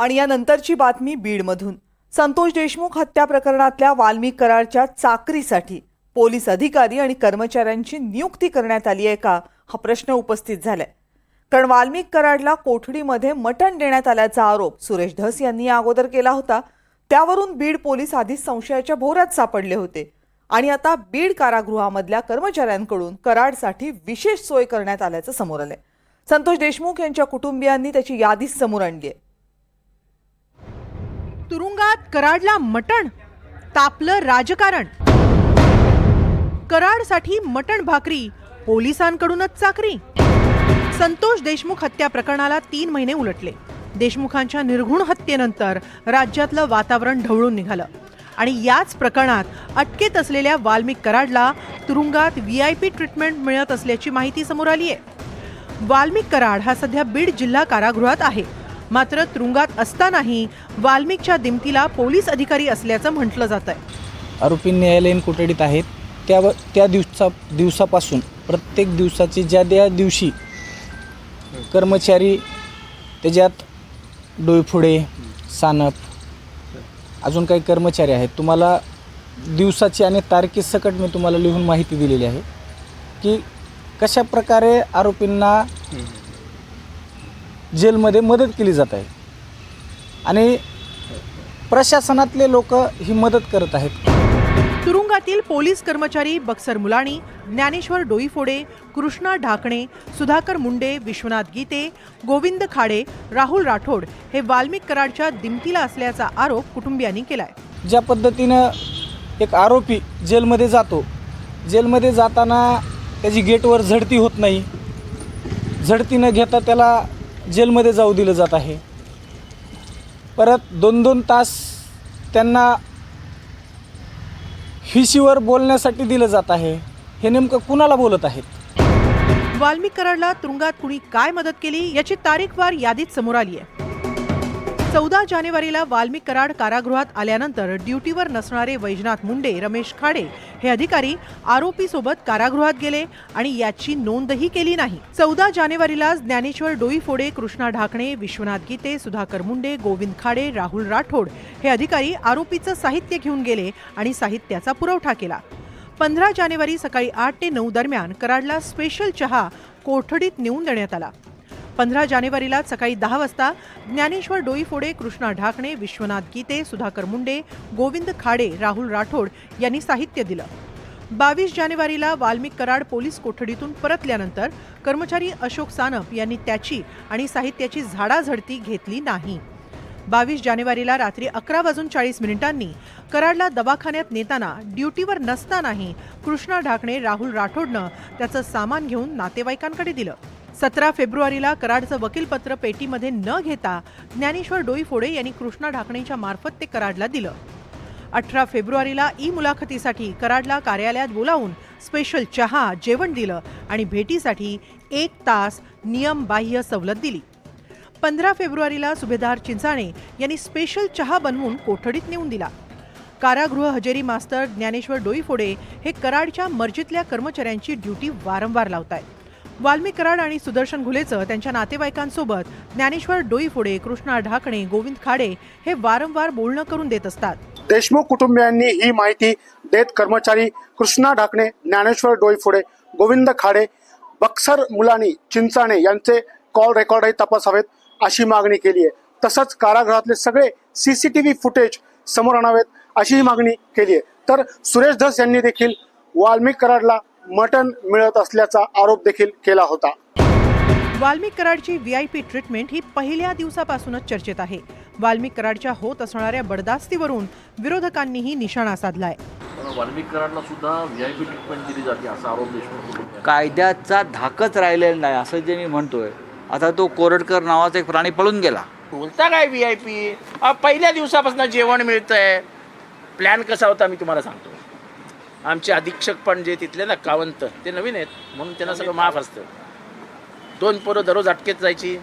आणि या नंतरची बातमी बीडमधून. संतोष देशमुख हत्या प्रकरणातल्या वाल्मिक करारच्या चाकरीसाठी पोलीस अधिकारी आणि कर्मचाऱ्यांची नियुक्ती करण्यात आली आहे का? हा प्रश्न उपस्थित झालाय. कारण वाल्मिक कराडला कोठडीमध्ये मटण देण्यात आल्याचा आरोप सुरेश धस यांनी या अगोदर केला होता. त्यावरून बीड पोलीस आधीच संशयाच्या भोऱ्यात सापडले होते. आणि आता बीड कारागृहामधल्या कर्मचाऱ्यांकडून कराडसाठी विशेष सोय करण्यात आल्याचं समोर आलंय. संतोष देशमुख यांच्या कुटुंबियांनी त्याची यादीच समोर आणली आहे. तुरुंगात कराडला मटण तापलं राजकारण. कराडसाठी मटण भाकरी पोलिसांकडूनच चाकरी. संतोष देशमुख हत्या प्रकरणाला तीन महिने उलटले. देशमुखांच्या निर्घुण हत्येनंतर राज्यातलं वातावरण ढवळून निघालं. आणि याच प्रकरणात अटकेत असलेल्या वाल्मिक कराडला तुरुंगात व्ही आय पी ट्रीटमेंट मिळत असल्याची माहिती समोर आली आहे वाल्मिक कराड हा सध्या बीड जिल्हा कारागृहात आहे. मात्र तुरुंगात असतानाही वाल्मिकच्या दिमतीला पोलीस अधिकारी असल्याचं म्हटलं जात आहे आरोपी न्यायालयीन कोठडीत आहेत. त्या त्या दिवसा दिवसापासून प्रत्येक दिवसाची ज्या त्या दिवशी कर्मचारी त्याच्यात डोईफुडे सानप अजून काही कर्मचारी आहेत. तुम्हाला दिवसाची आणि तारखेसकट मी तुम्हाला लिहून माहिती दिलेली आहे की कशा प्रकारे आरोपींना जेलमध्ये मदत केली जात आहे. आणि प्रशासनातले लोक ही मदत करत आहेत. तुरुंगातील पोलीस कर्मचारी बक्सर मुलाणी ज्ञानेश्वर डोईफोडे कृष्णा ढाकणे सुधाकर मुंडे विश्वनाथ गीते गोविंद खाडे राहुल राठोड हे वाल्मिक कराडच्या दिमतीला असल्याचा आरोप कुटुंबियांनी केलाय. ज्या पद्धतीनं एक आरोपी जेलमध्ये जातो जेलमध्ये जाताना त्याची गेटवर झडती होत नाही. झडती न घेता त्याला जेलमध्ये जाऊ दिलं जात आहे. परत दोन दोन तास त्यांना हिशीवर बोलण्यासाठी दिलं जात आहे. हे नेमकं कुणाला बोलत आहेत? वाल्मिक कराडला तुरुंगात कुणी काय मदत केली याची तारीखवार यादीत समोर आली आहे. चौदा जानेवारीला वाल्मिक कराड कारागृहात आल्यानंतर ड्युटीवर नसणारे वैजनाथ मुंडे रमेश खाडे हे अधिकारी आरोपीसोबत कारागृहात गेले आणि याची नोंदही केली नाही. चौदा जानेवारीला ज्ञानेश्वर डोईफोडे कृष्णा ढाकणे विश्वनाथ गीते सुधाकर मुंडे गोविंद खाडे राहुल राठोड हे अधिकारी आरोपीचं साहित्य घेऊन गेले आणि साहित्याचा पुरवठा केला. पंधरा जानेवारी सकाळी आठ ते नऊ दरम्यान कराडला स्पेशल चहा कोठडीत नेऊन देण्यात आला. पंधरा जानेवारीला सकाळी दहा वाजता ज्ञानेश्वर डोईफोडे कृष्णा ढाकणे विश्वनाथ गीते सुधाकर मुंडे गोविंद खाडे राहुल राठोड यांनी साहित्य दिलं. बावीस जानेवारीला वाल्मिक कराड पोलीस कोठडीतून परतल्यानंतर कर्मचारी अशोक सानप यांनी त्याची आणि साहित्याची झाडाझडती घेतली नाही. बावीस जानेवारीला रात्री अकरा वाजून चाळीस मिनिटांनी कराडला दवाखान्यात नेताना ड्युटीवर नसतानाही कृष्णा ढाकणे राहुल राठोडनं त्याचं सामान घेऊन नातेवाईकांकडे दिलं. सतरा फेब्रुवारीला कराडचं वकीलपत्र पेटीमध्ये न घेता ज्ञानेश्वर डोईफोडे यांनी कृष्णा ढाकणेच्या मार्फत ते कराडला दिलं. अठरा फेब्रुवारीला ई मुलाखतीसाठी कराडला कार्यालयात बोलावून स्पेशल चहा जेवण दिलं आणि भेटीसाठी एक तास नियमबाह्य सवलत दिली. पंधरा फेब्रुवारीला सुभेदार चिंचाणे यांनी स्पेशल चहा बनवून कोठडीत नेऊन दिला. कारागृह हजेरी मास्तर ज्ञानेश्वर डोईफोडे हे कराडच्या मर्जीतल्या कर्मचाऱ्यांची ड्युटी वारंवार लावतायत. वाल्मिक कराड आणि सुदर्शन घुलेचं त्यांच्या नातेवाईकांसोबत ज्ञानेश्वर डोईफोडे कृष्णा ढाकणे गोविंद खाडे हे वारंवार बोलणं करून देत असतात. देशमुख कुटुंबियांनी ही माहिती देत कर्मचारी कृष्णा ढाकणे ज्ञानेश्वर डोईफोडे गोविंद खाडे बक्सर मुलानी चिंचाणे यांचे कॉल रेकॉर्डही तपासावेत अशी मागणी केली आहे. तसंच कारागृहातले सगळे सीसीटीव्ही फुटेज समोर आणावेत अशीही मागणी केली आहे. तर सुरेश धस यांनी देखील वाल्मिक कराडला मटण मिळत असल्याचा आरोप देखील केला होता. वाल्मिक कराडची व्ही आय पी ट्रीटमेंट ही पहिल्या दिवसापासूनच चर्चेत आहे. वाल्मिक कराडच्या होत असणाऱ्या बडदास्तीवरून विरोधकांनीही निशाणा साधलाय. वाल्मिक कराडला सुद्धा व्ही आय पी ट्रीटमेंट दिली जाते असा आरोप देशमुख कुटुंबियांनी कायद्याचा धाकच राहिलेला नाही असं जे मी म्हणतोय. आता तो कोरडकर नावाचा एक प्राणी पळून गेला. बोलता काय व्ही आय पी? पहिल्या दिवसापासून जेवण मिळतंय. प्लॅन कसा होता मी तुम्हाला सांगतो. आमचे अधीक्षक पण जे तिथले ना कावंत ते नवीन आहेत. म्हणून त्यांना सगळं माफ असतं. दोन पोरं दररोज अटकेत जायची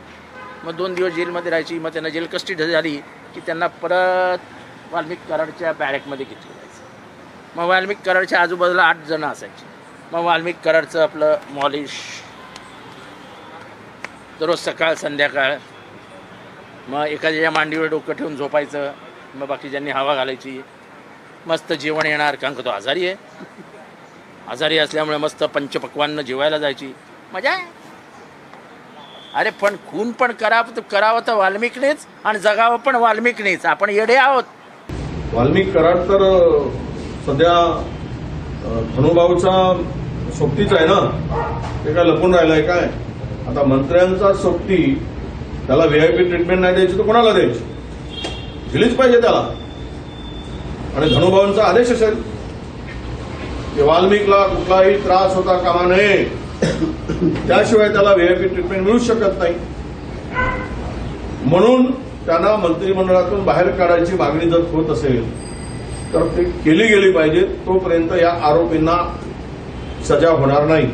मग दोन दिवस जेलमध्ये राहायची मग त्यांना जेल कस्टडी झाली की त्यांना परत वाल्मिक कराडच्या बॅरेकमध्ये घेतलं जायचं. मग वाल्मिक कराडच्या आजूबाजूला आठ जणं असायची. मग वाल्मिक कराडचं आपलं मॉलिश. दररोज सकाळ संध्याकाळ. मग एखाद्याच्या मांडीवर डोकं ठेवून झोपायचं. मग बाकीच्यांनी हवा घालायची. मस्त जेवण येणार कारण का तो आजारी आहे. आजारी असल्यामुळे मस्त पंचपक्वांना जेवायला जायची. मजा आहे. अरे पण खून पण करावं करावं तर वाल्मिकनेच आणि जगावं पण वाल्मिकनेच. आपण येडे आहोत. वाल्मिक कराड तर सध्या अ, धनुभाऊचा सोबतीच आहे ना? ते काय लपून राहिलाय काय? आता मंत्र्यांचा सोबती त्याला व्हीआयपी ट्रीटमेंट नाही द्यायची तर कोणाला द्यायची? दिलीच पाहिजे त्याला. आणि धनुभावांचा आदेश असेल. की वाल्मिकला कुठलाही त्रास होता कामा नये. त्याशिवाय त्याला व्हीआयपी ट्रीटमेंट मिळू शकत नाही. म्हणून त्यांना मंत्रिमंडळातून बाहेर काढायची मागणी जर होत असेल तर ते केली गेली पाहिजे. तोपर्यंत या आरोपींना सजा होणार नाही.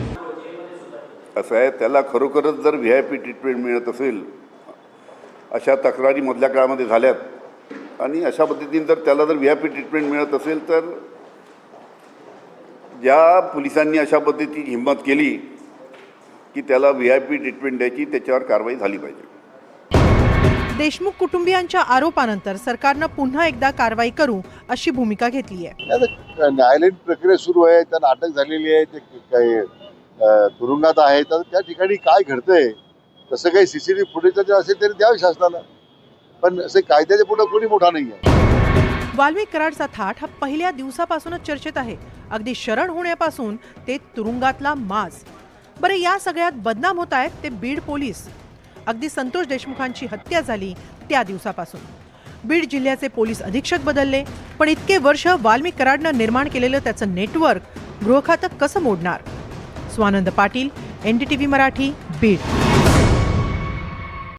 असं आहे त्याला खरोखरच जर व्ही आय पी ट्रीटमेंट मिळत असेल अशा तक्रारी मधल्या काळामध्ये झाल्यात आणि अशा पद्धतीने जर त्याला जर व्ही आय पी ट्रीटमेंट मिळत असेल तर ज्या पोलिसांनी अशा पद्धतीची हिंमत केली की त्याला व्ही आय पी ट्रीटमेंट द्यायची त्याच्यावर कारवाई झाली पाहिजे. देशमुख कुटुंबियांच्या आरोपानंतर सरकारनं पुन्हा एकदा कारवाई करू अशी भूमिका घेतली आहे. आता न्यायालयीन प्रक्रिया सुरू आहे त्यांना अटक झालेली आहे ते काही अं, तुरुंगात आहे तर त्या ठिकाणी काय घडतंय तसं काही सीसीटीव्ही फुटेज जर असेल तरी द्यावे शासनाला. पण असे कायद्याच्या पुढे कोणी मोठा नाही आहे. वाल्मिक कराडचा थाट हा पहिल्या दिवसापासूनच चर्चेत आहे. अगदी शरण होण्यापासून ते तुरुंगातला मास बरं या सगळ्यात बदनाम होत आहेत ते बीड पोलीस. अगदी संतोष देशमुखांची हत्या झाली त्या दिवसापासून. बीड जिल्ह्याचे पोलीस अधीक्षक बदलले पण इतके वर्ष वाल्मिक कराडनं निर्माण केलेलं त्याचं नेटवर्क गृहखातं कसं मोडणार? स्वानंद पाटील एनडीटीव्ही मराठी बीड.